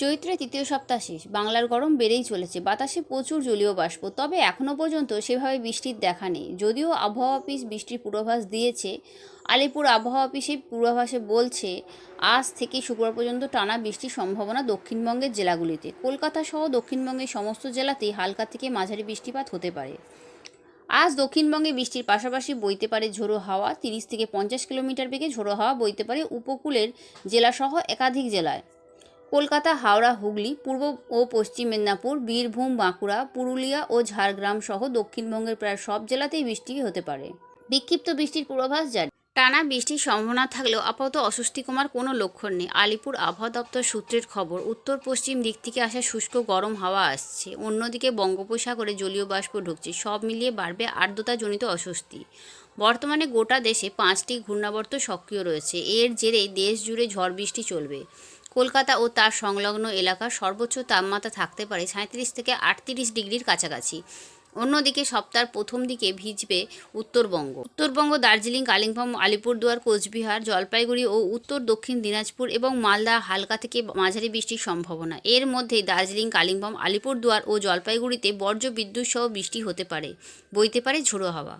চৈত্রের তৃতীয় সপ্তাহ শেষ। বাংলার গরম বেড়েই চলেছে। বাতাসে প্রচুর জলীয় বাষ্প। তবে এখনও পর্যন্ত সেভাবে বৃষ্টির দেখা নেই। যদিও আবহাওয়া অফিস বৃষ্টির পূর্বাভাস দিয়েছে। আলিপুর আবহাওয়া অফিসে পূর্বাভাসে বলছে, আজ থেকে শুক্রবার পর্যন্ত টানা বৃষ্টির সম্ভাবনা দক্ষিণবঙ্গের জেলাগুলিতে। কলকাতা সহ দক্ষিণবঙ্গের সমস্ত জেলাতেই হালকা থেকে মাঝারি বৃষ্টিপাত হতে পারে। আজ দক্ষিণবঙ্গে বৃষ্টির পাশাপাশি বইতে পারে ঝোড়ো হাওয়া। তিরিশ থেকে পঞ্চাশ কিলোমিটার বেগে ঝোড়ো হাওয়া বইতে পারে উপকূলের জেলাসহ একাধিক জেলায়। কলকাতা, হাওড়া, হুগলি, পূর্ব ও পশ্চিম মেদিনীপুর, বীরভূম, বাঁকুড়া, পুরুলিয়া ও ঝাড়গ্রাম সহ দক্ষিণবঙ্গের প্রায় সব জেলাতেই বৃষ্টি হতে পারে। বিক্ষিপ্ত বৃষ্টির পূর্বাভাস জারি। টানা বৃষ্টির সম্ভাবনা থাকলেও আপাতত অস্বস্তি কমার কোনো লক্ষণ নেই। আলিপুর আবহাওয়া দপ্তর সূত্রের খবর উত্তর পশ্চিম দিক থেকে আসা শুষ্ক গরম হাওয়া আসছে। অন্যদিকে বঙ্গোপসাগরে জলীয় বাষ্প ঢুকছে। সব মিলিয়ে বাড়বে আর্দ্রতাজনিত অস্বস্তি। বর্তমানে গোটা দেশে পাঁচটি ঘূর্ণাবর্ত সক্রিয় রয়েছে। এর জেরেই দেশ জুড়ে ঝড় বৃষ্টি চলবে। কলকাতা ও তার সংলগ্ন এলাকার সর্বোচ্চ তাপমাত্রা থাকতে পারে সাঁত্রিশ থেকে আটত্রিশ ডিগ্রির কাছাকাছি। অন্যদিকে সপ্তাহের প্রথম দিকে ভিজবে উত্তরবঙ্গ। উত্তরবঙ্গ, দার্জিলিং, কালিম্পং, আলিপুরদুয়ার, কোচবিহার, জলপাইগুড়ি ও উত্তর দক্ষিণ দিনাজপুর এবং মালদা হালকা থেকে মাঝারি বৃষ্টির সম্ভাবনা। এর মধ্যেই দার্জিলিং, কালিম্পং, আলিপুরদুয়ার ও জলপাইগুড়িতে বর্জ্য বিদ্যুৎ সহ বৃষ্টি হতে পারে, বইতে পারে ঝোড়ো হাওয়া।